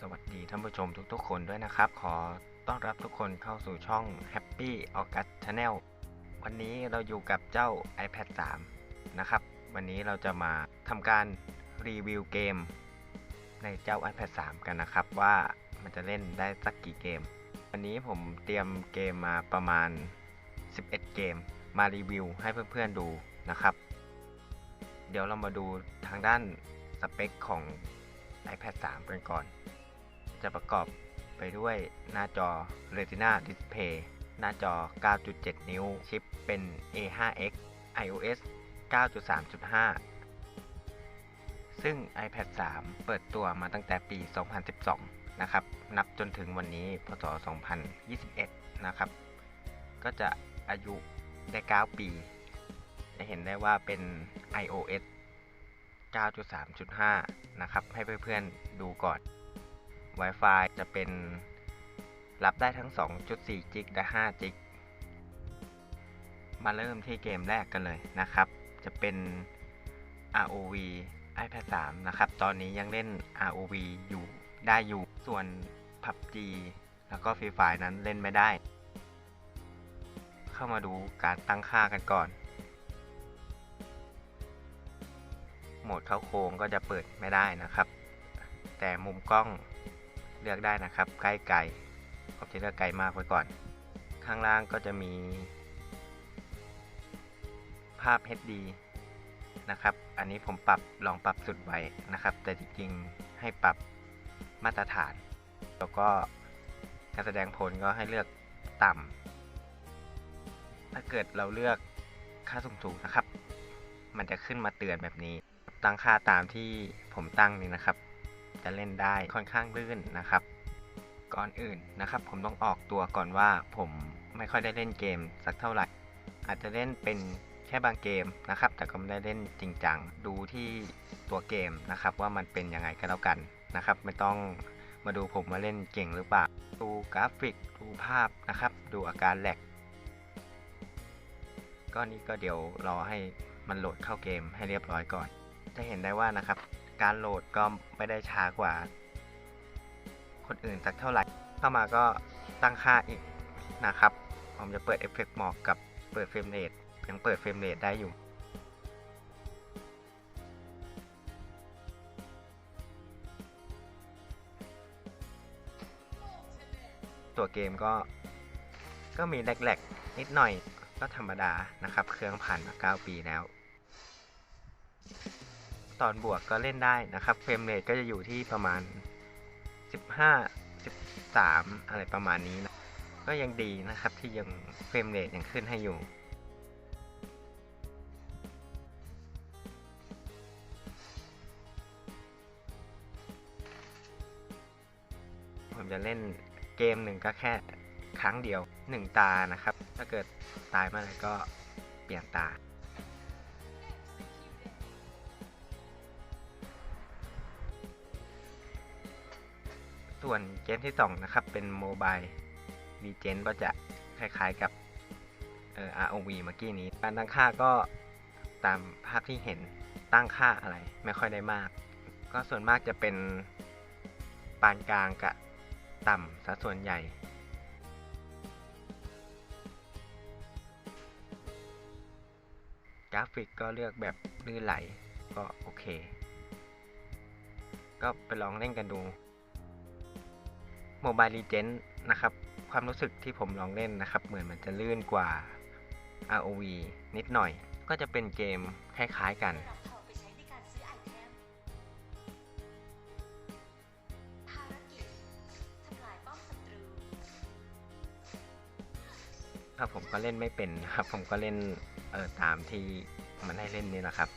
สวัสดีท่านผู้ชมทุกๆ คนด้วยนะครับ ขอต้อนรับทุกคนเข้าสู่ช่อง Happy August Channel วันนี้เราอยู่กับเจ้า iPad 3 นะครับ วันนี้เราจะมาทำการรีวิวเกม ในเจ้า iPad 3 กันนะครับ ว่ามันจะเล่นได้สักกี่เกม วันนี้ผมเตรียมเกมมาประมาณ 11 เกม มารีวิวให้เพื่อนๆดูนะครับ เดี๋ยวเรามาดูทางด้านสเปคของ iPad 3 กันก่อน จะประกอบไปด้วยหน้าจอ Retina Display หน้าจอ 9.7 นิ้ว ชิปเป็น A5X iOS 9.3.5 ซึ่ง iPad 3 เปิดตัวมาตั้งแต่ปี 2012 นะครับ นับจนถึงวันนี้ พศ 2021 นะครับ ก็จะอายุได้ 9 ปี จะเห็นได้ว่าเป็น iOS 9.3.5 นะครับ ให้เพื่อนๆดูก่อน Wi-Fi จะเป็นรับได้ทั้ง 2.4 จิกและ 5 จิก มาเริ่มที่เกมแรกกันเลยนะครับ จะเป็น ROV iPad 3 นะครับ ตอนนี้ยังเล่น ROV อยู่ได้อยู่ ส่วน PUBG แล้วก็ Free Fire นั้นเล่นไม่ได้ เข้ามาดูการตั้งค่ากันก่อน โหมดเข้าโค้งก็จะเปิดไม่ได้นะครับ แต่มุมกล้อง เลือกได้นะครับ ใกล้ไกลผมจะเลือกไกลมากไว้ก่อน ข้างล่างก็จะมี ภาพ HD นะครับ อันนี้ผมปรับลองปรับสุดไว้นะครับ แต่จริงๆให้ปรับมาตรฐาน แล้วก็การแสดงผลก็ให้เลือกต่ำถ้าเกิดเราเลือกค่าสูงๆนะครับ มันจะขึ้นมาเตือนแบบนี้ ตั้งค่าตามที่ผมตั้งนี่นะครับ จะเล่นได้ค่อนข้างลื่นนะครับ ก่อนอื่นนะครับ ผมต้องออกตัวก่อนว่าผมไม่ค่อยได้เล่นเกมสักเท่าไหร่ อาจจะเล่นเป็นแค่บางเกมนะครับ แต่ก็ไม่ได้เล่นจริงจังดูที่ตัวเกมนะครับ ว่ามันเป็นยังไงก็แล้วกันนะครับ ไม่ต้องมาดูผมมาเล่นเก่งหรือเปล่า ดูกราฟิก ดูภาพนะครับ ดูอาการแหลก ก็นี้ก็เดี๋ยวรอให้มันโหลดเข้าเกมให้เรียบร้อยก่อน จะเห็นได้ว่านะครับ การโหลดก็ไม่ได้ช้ากว่า คนอื่นสักเท่าไหร่ เข้ามาก็ตั้งค่าอีกนะครับ ผมจะเปิดเอฟเฟกต์หมอกกับเปิดเฟรมเรทยังเปิดเฟรมเรทได้อยู่ตัวเกมก็ก็มีแหลกๆ นิดหน่อยก็ธรรมดานะครับ เครื่องผ่านมา 9 ปีแล้ว อนบวกก็เล่นได้นะครับเฟรมเรทก็จะอยู่ที่ประมาณ 15 13 อะไรประมาณนี้นะก็ยังดีนะครับที่ยังเฟรมเรทยังขึ้นให้อยู่ผมจะเล่นเกมหนึ่งก็แค่ครั้งเดียว 1 ตานะครับ ถ้าเกิดตายเมื่อไหร่ก็เปลี่ยนตา ส่วนเกมที่ 2 นะครับ เป็นโมบายดีเจนก็จะคล้ายๆกับเอ่อ ROV เมื่อกี้นี้ การตั้งค่าก็ตามภาพที่เห็นตั้งค่าอะไรไม่ค่อยได้มาก ก็ส่วนมากจะเป็นปานกลางกับต่ำซะส่วนใหญ่ กราฟิกก็เลือกแบบลื่นไหลก็โอเค ก็ไปลองเล่นกันดู Mobile Legends นะครับ ความรู้สึกที่ผมลองเล่นนะครับ เหมือนมันจะลื่นกว่า ROV นิดหน่อย ก็จะเป็นเกมคล้ายๆกันถ้ารซื้อไอเทมภารกิจทำลายป้อมศัตรูครับผมก็เล่นไม่เป็นครับ ผมก็เล่นเออตามที่มันให้เล่นนี่นะครับ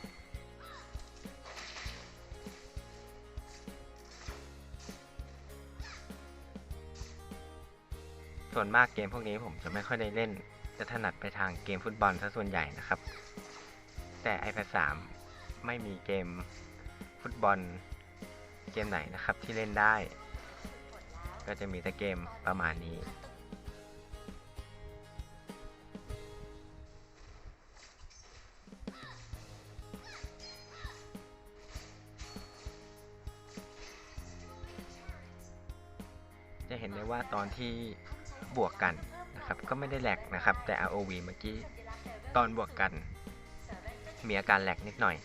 ส่วนมากเกมพวกนี้ผมจะไม่ค่อยได้เล่น จะถนัดไปทางเกมฟุตบอลซะส่วนใหญ่นะครับ แต่ iPad 3 ไม่มีเกมฟุตบอลเกมไหนนะครับที่เล่นได้ ก็จะมีแต่เกมประมาณนี้ จะเห็นได้ว่าตอนที่ บวกกันนะครับก็ไม่ได้แหลกนะครับ แต่ ROV เมื่อกี้ตอนบวกกัน มีอาการแหลกนิดหน่อย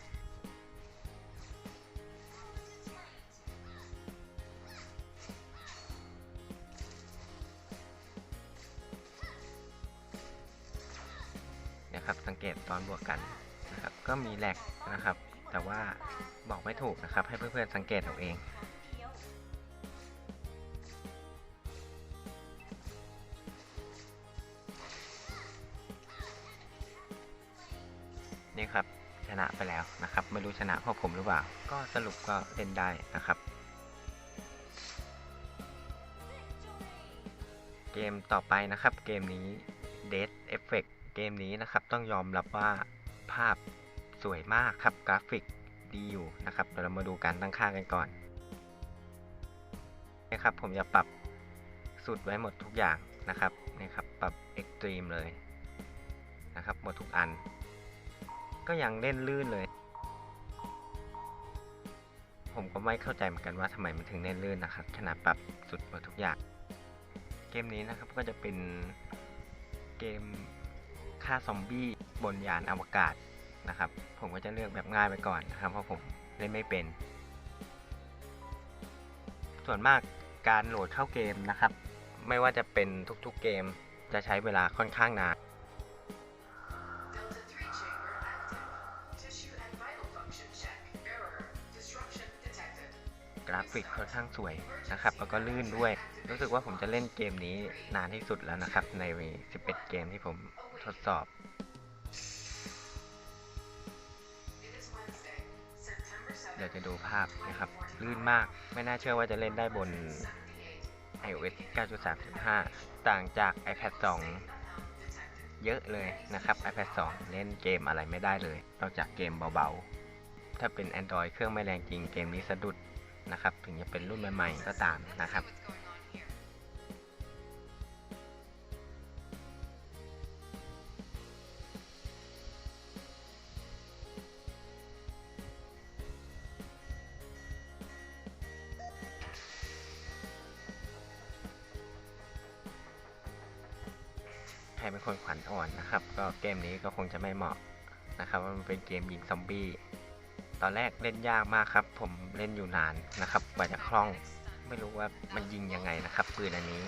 นะครับสังเกตตอนบวกกันนะครับก็มีแหลกนะครับ แต่ว่าบอกไม่ถูกนะครับ ให้เพื่อนๆสังเกตเอาเอง นะครับไม่รู้ชนะพราะผมหรือเปล่า ก็สรุปก็เล่นได้นะครับ เกมต่อไปนะครับ เกมนี้ Dead Effect เกมนี้นะครับต้องยอมรับว่าภาพสวยมากครับกราฟิกดีอยู่นะครับเดี๋ยวเรามาดูการตั้งค่ากันก่อนนะครับผมจะปรับสุดไว้หมดทุกอย่างนะครับนี่ครับปรับ Extreme เลยนะครับหมดทุกอัน ก็ยังเล่นลื่นเลย ผมก็ไม่เข้าใจเหมือนกันว่าทำไมมันถึงเล่นลื่นนะครับ ขนาดปรับสุดหมดทุกอย่าง เกมนี้นะครับก็จะเป็นเกมฆ่าซอมบี้บนยานอวกาศนะครับ ผมก็จะเลือกแบบง่ายไปก่อนนะครับ เพราะผมเล่นไม่เป็น ส่วนมากการโหลดเข้าเกมนะครับ ไม่ว่าจะเป็นทุกๆเกมจะใช้เวลาค่อนข้างนาน ฟิกค่อนข้างสวยนะครับ แล้วก็ลื่นด้วย รู้สึกว่าผมจะเล่นเกมนี้นานที่สุดแล้วนะครับ ใน 11 เกมที่ผมทดสอบเดี๋ยวจะดูภาพนะครับ ลื่นมาก ไม่น่าเชื่อว่าจะเล่นได้บน iOS 9.3.5 ต่างจาก iPad 2 เยอะเลยนะครับ iPad 2 เล่นเกมอะไรไม่ได้เลย นอกจากเกมเบาๆ ถ้าเป็น Android เครื่องไม่แรงจริงเกมนี้สะดุด นะครับ ถึงจะเป็นรุ่นใหม่ๆก็ตามนะครับใครเป็นคนขวัญอ่อนนะครับ ก็เกมนี้ก็คงจะไม่เหมาะนะครับว่ามันเป็นเกมยิงซอมบี้ ตอนแรกเล่นยากมากครับ ผมเล่นอยู่นานนะครับกว่าจะคล่อง ไม่รู้ว่ามันยิงยังไงนะครับปืนอันนี้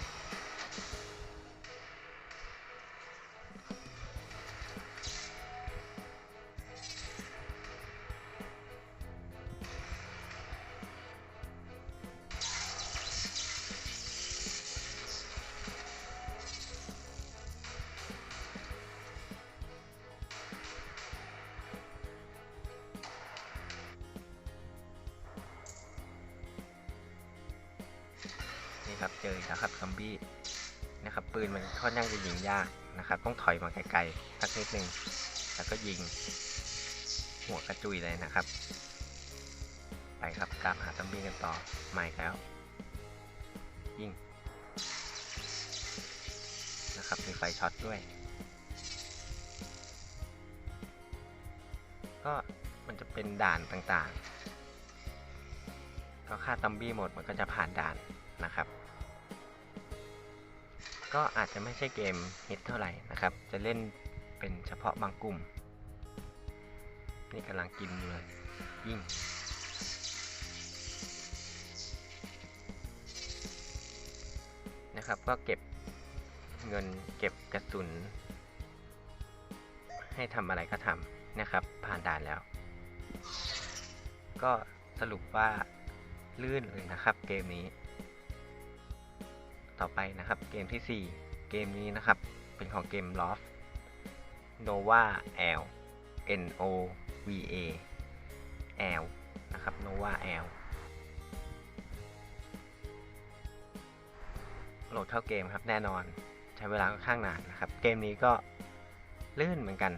ค่อนข้างจะยิงยากนะครับ ต้องถอยมาไกลๆสักนิดนึง แล้วก็ยิง หัวกระจุยเลยนะครับ ไปครับตามหาซอมบี้กันต่อใหม่แล้ว ยิงนะครับ มีไฟช็อตด้วย ก็มันจะเป็นด่านต่างๆ ก็ฆ่าซอมบี้หมดมันก็จะผ่านด่านนะครับ ก็อาจจะไม่ใช่เกมฮิตเท่าไหร่นะครับ จะเล่นเป็นเฉพาะบางกลุ่ม นี่กำลังกินอยู่เลยยิ่งนะครับก็เก็บเงินเก็บกระสุน ให้ทำอะไรก็ทำนะครับ ผ่านด่านแล้ว ก็สรุปว่าลื่นเลยนะครับเกมนี้ ต่อไปนะครับเกมที่ 4 เกมนี้นะครับ เป็นของเกม Loft Nova L N O V A L นะครับ Nova L โหลดเข้าเกมครับแน่นอนใช้เวลาค่อนข้างนานนะครับ เกมนี้ก็ลื่นเหมือนกัน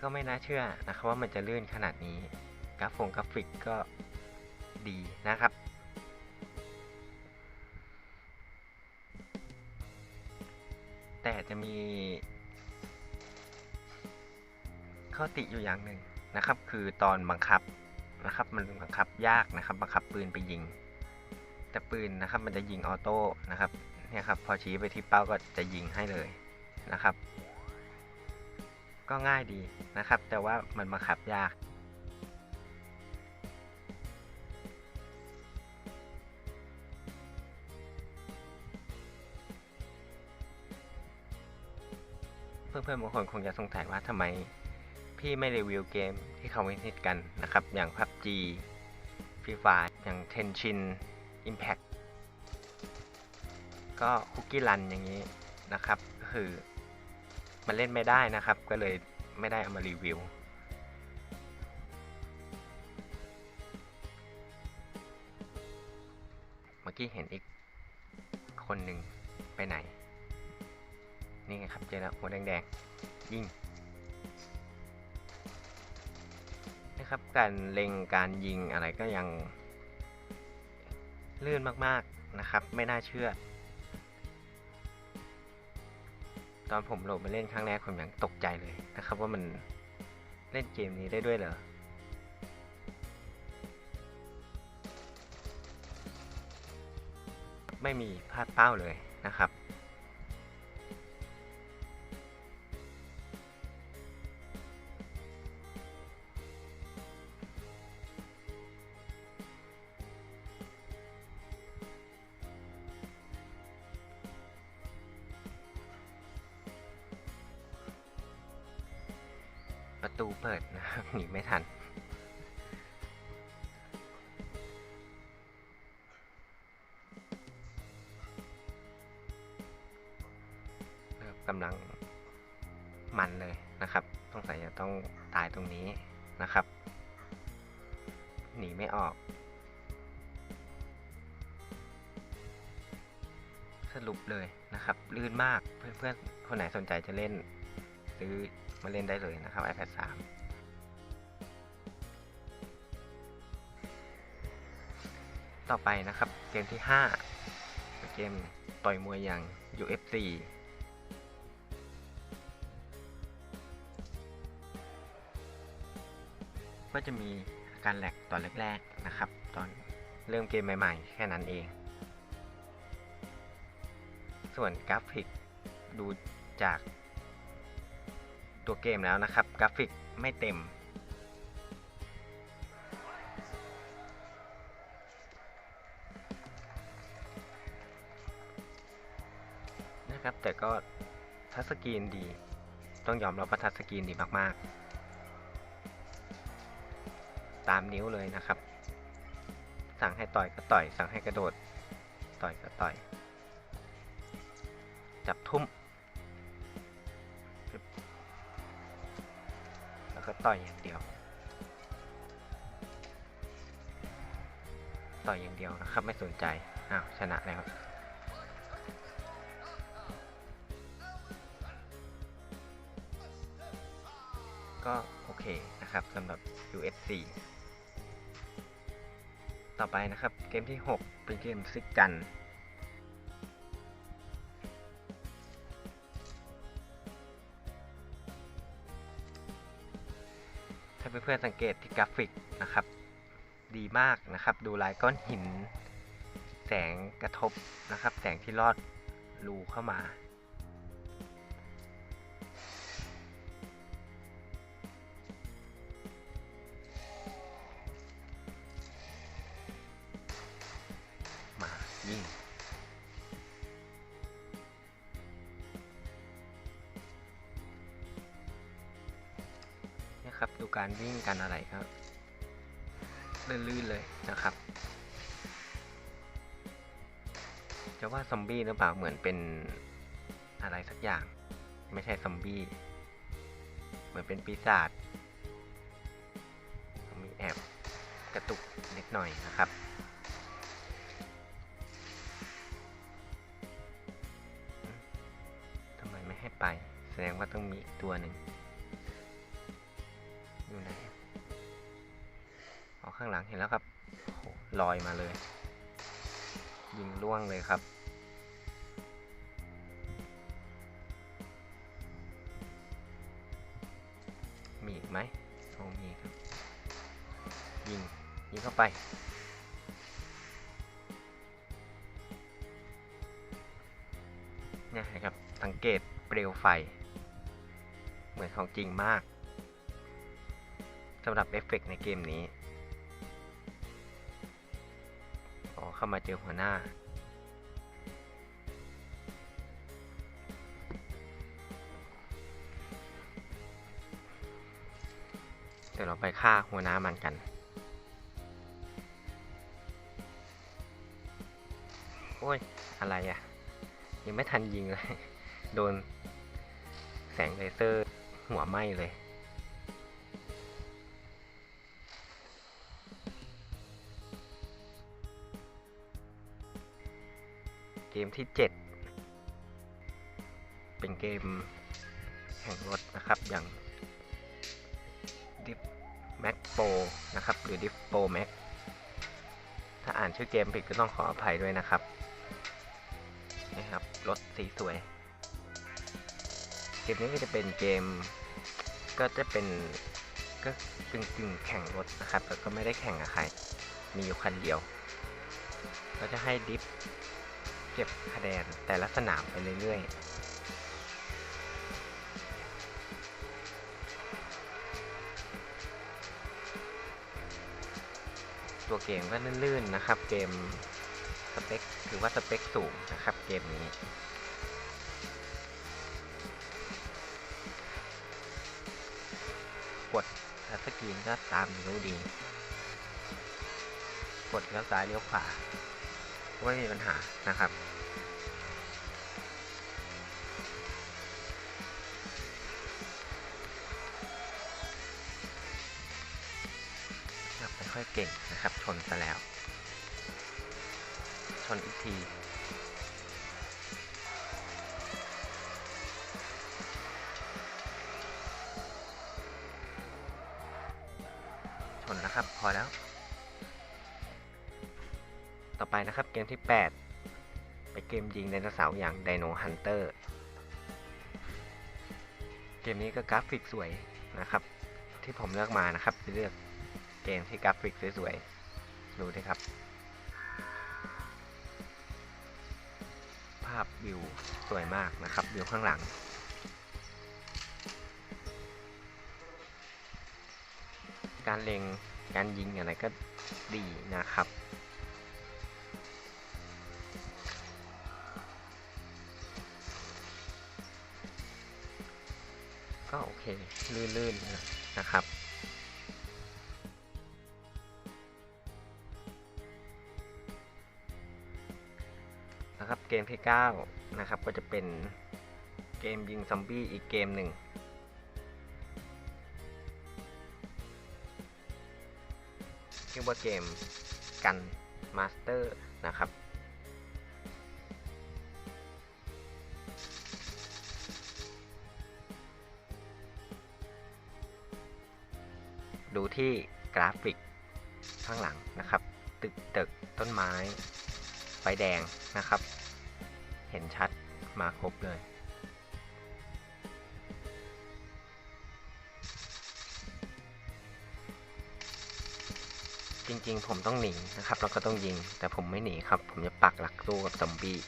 ก็ไม่น่าเชื่อนะครับว่ามันจะลื่นขนาดนี้ กราฟงกราฟิกก็ดีนะครับ จะมี ข้อติอยู่อย่างหนึ่งนะครับ คือตอนบังคับนะครับ มันบังคับยากนะครับ บังคับปืนไปยิง แต่ปืนนะครับ มันจะยิงออโต้นะครับเนี่ยครับ พอชี้ไปที่เป้าก็จะยิงให้เลยนะครับ ก็ง่ายดีนะครับ แต่ว่ามันบังคับยาก เพื่อนๆบางคนคงจะสงสัยว่าทำไมพี่ไม่รีวิวเกมที่เขาฮิตกันนะครับ อย่าง PUBG Free Fire อย่าง Tenshin Impact ก็คุกกี้รันอย่างนี้นะครับก็คือมันเล่นไม่ได้นะครับ ก็เลยไม่ได้เอามารีวิว เมื่อกี้เห็นอีกคนหนึ่งไปไหน นี่ไงครับเจอแล้วหัวแดงๆยิงนะครับการเล็งการยิงอะไรก็ยังลื่นมากๆนะครับ ไม่น่าเชื่อ ตอนผมโหลดมาเล่นครั้งแรกผมยังตกใจเลยนะครับ ว่ามันเล่นเกมนี้ได้ด้วยเหรอไม่มีพลาดเป้าเลยนะครับ ประตูเปิดนะครับหนีไม่ทัน กำลังมันเลยนะครับสงใสัยจะต้องตายตรงนี้นะครับ หนีไม่ออก สรุปเลยนะครับ ลื่นมากเพื่อนๆคนไหนสนใจจะเล่นซื้อ มาเล่นได้เลยนะครับ iPad 3 ต่อไปนะครับเกมที่ 5 เป็นเกมต่อยมวยอย่าง UFC ก็จะมีอาการแหลกตอนแรกๆนะครับ ตอนเริ่มเกมใหม่ๆ แค่นั้นเอง ส่วนกราฟิกดูจาก ตัวเกมแล้วนะครับ กราฟิกไม่เต็ม นะครับ แต่ก็ทัชสกรีนดี ต้องยอมรับว่าทัชสกรีนดีมาก ๆ ตามนิ้วเลยนะครับ สั่งให้ต่อยก็ต่อย สั่งให้กระโดด ต่อยก็ต่อย จับทุ่ม ต่อยอย่างเดียว ต่อยอย่างเดียวนะครับ ไม่สนใจ อ้าว ชนะแล้วก็โอเคนะครับสำหรับ UFC ต่อไปนะครับ เกมที่ 6 เป็นเกมซิกกัน เพื่อนๆสังเกตที่กราฟิกนะครับ ดีมากนะครับ ดูลายก้อนหิน แสงกระทบนะครับ แสงที่ลอดรูเข้ามามา การวิ่งกันอะไรครับลื่นๆเลยนะครับ จะว่าซอมบี้หรือเปล่าเหมือนเป็นอะไรสักอย่าง ไม่ใช่ซอมบี้ เหมือนเป็นปีศาจมีแอบกระตุกนิดหน่อยนะครับทำไมไม่ให้ไป แสดงว่าต้องมีอีกตัวหนึ่ง อยู่ไหนอาข้างหลังเห็นแล้วครับลอยมาเลย ยิงล่วงเลยครับ มีอีกไหมโอ้มีครับ ยิง ยิงเข้าไปเนะครับ สังเกตเปลวไฟ เหมือนของจริงมาก สำหรับเอฟเฟกต์ในเกมนี้อ๋อเข้ามาเจอหัวหน้า เดี๋ยวเราไปฆ่าหัวหน้ามันกันโอ้ย อะไรอะ่ะ ยังไม่ทันยิงเลย โดนแสงเลเซอร์หัวไหม้เลย มที่ 7 เป็นเกมแข่งรถนะครับอย่าง Diff Max Pro นะครับ หรือ Diff Pro Max ถ้าอ่านชื่อเกมผิดก็ต้องขออภัยด้วยนะครับนี่ครับ รถสีสวย เกมนี้ก็จะเป็นเกมก็จะเป็นก็กึ่งกึ่งๆแข่งรถนะครับแต่ก็ไม่ได้แข่งกับใคร มีอยู่คันเดียว ก็จะให้ดิฟ เก็บคะแนนแต่ละสนามไปเรื่อยๆตัวเกมก็ลื่นๆนะครับ เกมสเปคถือว่าสเปคสูงนะครับ เกมนี้ กดทัชสกรีนก็ตามนิ้วดี กดเลี้ยวซ้ายเลี้ยวขวา ไม่มีปัญหานะครับ ไม่ค่อยเก่งนะครับ ชนซะแล้ว ชนอีกทีชนนะครับ พอแล้ว ต่อไปนะครับเกมที่ 8 เป็นเกมยิงไดโนเสาร์อย่าง Dino Hunter เกมนี้ก็กราฟิกสวยนะครับ ที่ผมเลือกมานะครับจะเลือกเกมที่กราฟิกสวยๆดูดิครับ ภาพวิวสวยมากนะครับวิวข้างหลังการเล็งการยิงอะไรก็ดีนะครับ ก็โอเค ลื่นๆนะครับนะครับเกมที่ 9 นะครับก็จะเป็นเกมยิงซอมบี้อีกเกมหนึ่งชื่อว่าเกมกันมาสเตอร์นะครับ ดูที่กราฟิกข้างหลังนะครับ ตึกตึกต้นไม้ไฟแดงนะครับ เห็นชัดมาครบเลยจริงๆ ผมต้องหนีนะครับแล้วก็ต้องยิง แต่ผมไม่หนีครับ ผมจะปักหลักสู้กับซอมบี้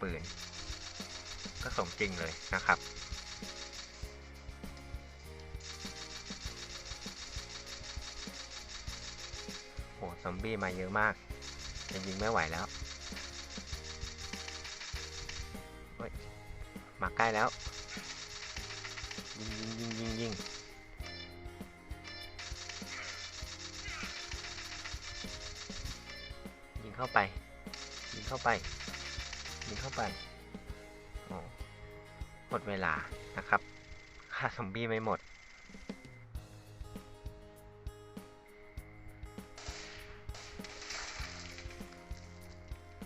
ปืน ก็สมจริงเลยนะครับโหซอมบี้มาเยอะมากจะยิงไม่ไหวแล้วเฮ้ยมาใกล้แล้ว ยิงยิงยิงยิงยิงยิงเข้าไป ยิงเข้าไป ยิงเข้าไปหมดเวลานะครับฆ่าซอมบี้ไม่หมด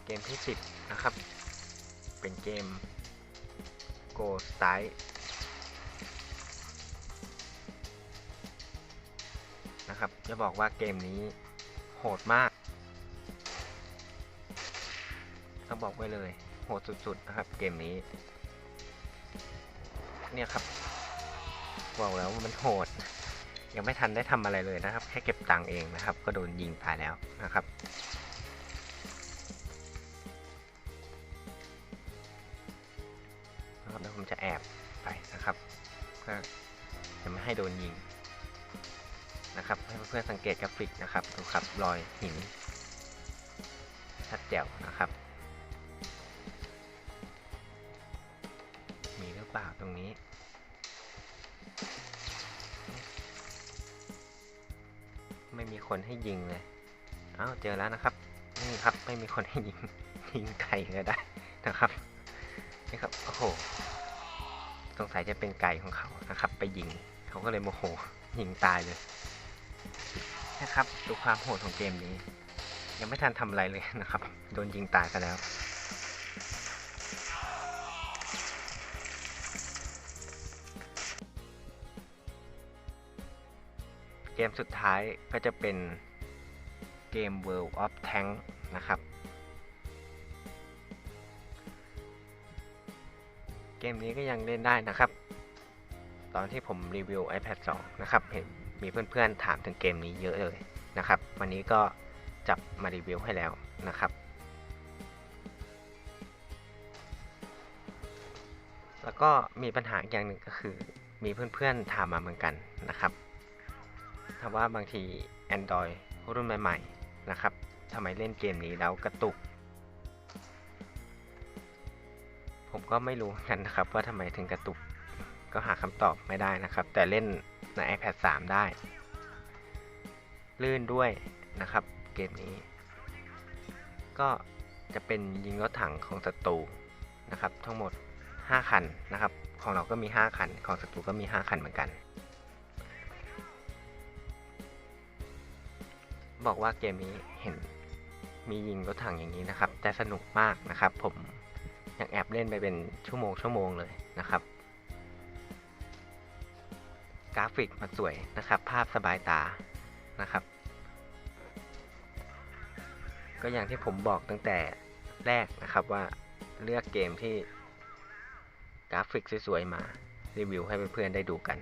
เกมที่ 10 นะครับ เป็นเกม Go Style นะครับ จะบอกว่าเกมนี้โหดมาก ต้องบอกไว้เลย โหดสุดๆนะครับ เกมนี้ เนี่ยครับบอกแล้วว่ามันโหด ยังไม่ทันได้ทำอะไรเลยนะครับ แค่เก็บตังค์เองนะครับ ก็โดนยิงตายแล้วนะครับนะครับแล้วผมจะแอบไปนะครับเพื่อจะไม่ให้โดนยิงนะครับให้เพื่อนๆสังเกตกราฟิกนะครับดูครับรอยหิน ครับไม่มีคนให้ยิงยิงไก่ก็ได้นะครับนี่ครับโอ้โหสงสัยจะเป็นไก่ของเขานะครับ ไปยิงเขาก็เลยโมโหยิงตายเลยนะครับดูความโหดของเกมนี้ ยังไม่ทันทำอะไรเลยนะครับ โดนยิงตายซะแล้วเกมสุดท้ายก็จะเป็นเกม World of Tank นะครับ กมนี้ก็ยังเล่นได้นะครับ ตอนที่ผมรีวิว iPad 2 นะครับ เห็นมีเพื่อนๆถามถึงเกมนี้เยอะเลยนะครับ วันนี้ก็จับมารีวิวให้แล้วนะครับ แล้วก็มีปัญหาอย่างหนึ่งก็คือ มีเพื่อนๆถามมาเหมือนกันนะครับถามว่าบางที Android รุ่นใหม่ๆนะครับทำไมเล่นเกมนี้แล้วกระตุก ผมก็ไม่รู้นกันนะครับว่าทำไมถึงกระตุกก็หาคำตอบไม่ได้นะครับ แต่เล่นใน iPad 3 ได้ ลื่นด้วยนะครับ เกมนี้ ก็จะเป็นยิงรถถังของศัตรูนะครับ ทั้งหมด 5 คันนะครับ ของเราก็มี 5 คัน ของศัตรูก็มี 5 คันเหมือนกัน บอกว่าเกมนี้เห็นมียิงรถถังอย่างนี้นะครับ แต่สนุกมากนะครับผม ยังแอบเล่นไปเป็นชั่วโมงชั่วโมงเลยนะครับ กราฟิกมันสวยนะครับ ภาพสบายตานะครับ ก็อย่างที่ผมบอกตั้งแต่แรกนะครับว่าเลือกเกมที่กราฟิกสวยๆมารีวิวให้เพื่อนๆได้ดูกัน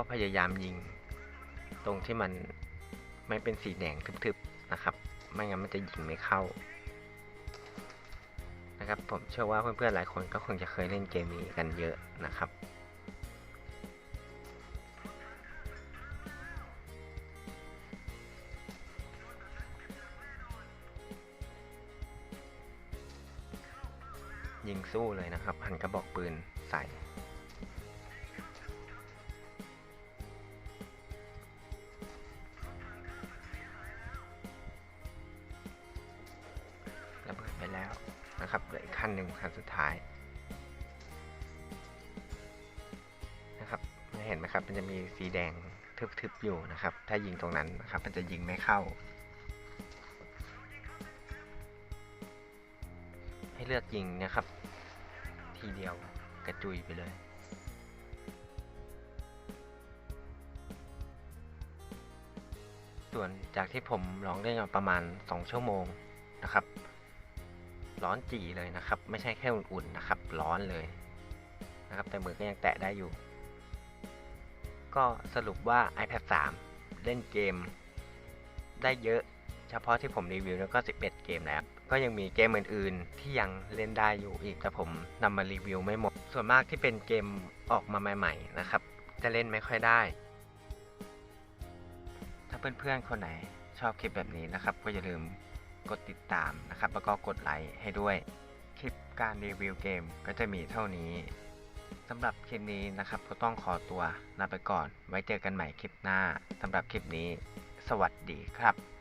ก็พยายามยิงตรงที่มันไม่เป็นสีแดงทึบๆนะครับ ไม่งั้นมันจะยิงไม่เข้านะครับผมเชื่อว่าเพื่อนๆหลายคนก็คงจะเคยเล่นเกมนี้กันเยอะนะครับยิงสู้เลยนะครับหันกระบอกปืนใส่ สีแดงทึบๆอยู่นะครับ ถ้ายิงตรงนั้นนะครับ มันจะยิงไม่เข้า ให้เลือกยิงนะครับ ทีเดียวกระจุยไปเลยส่วนจากที่ผมลองเล่นมาประมาณ 2 ชั่วโมงนะครับ ร้อนจีเลยนะครับ ไม่ใช่แค่อุ่นๆนะครับ ร้อนเลยนะครับ แต่มือก็ยังแตะได้อยู่ ก็สรุปว่า iPad 3 เล่นเกม ได้เยอะเฉพาะที่ผมรีวิวแล้วก็ 11 เกมแล้ว ก็ยังมีเกมอื่นๆ ที่ยังเล่นได้อยู่อีก แต่ผมนำมารีวิวไม่หมด ส่วนมากที่เป็นเกมออกมาใหม่ ๆ นะครับ จะเล่นไม่ค่อยได้ ถ้าเพื่อนๆ คนไหนชอบคลิปแบบนี้นะครับ ก็อย่าลืมกดติดตามนะครับ แล้วก็กดไลค์ให้ด้วย คลิปการรีวิวเกมก็จะมีเท่านี้ สำหรับคลิปนี้นะครับก็ต้องขอตัวลาไปก่อน ไว้เจอกันใหม่คลิปหน้าสำหรับคลิปนี้ สวัสดีครับ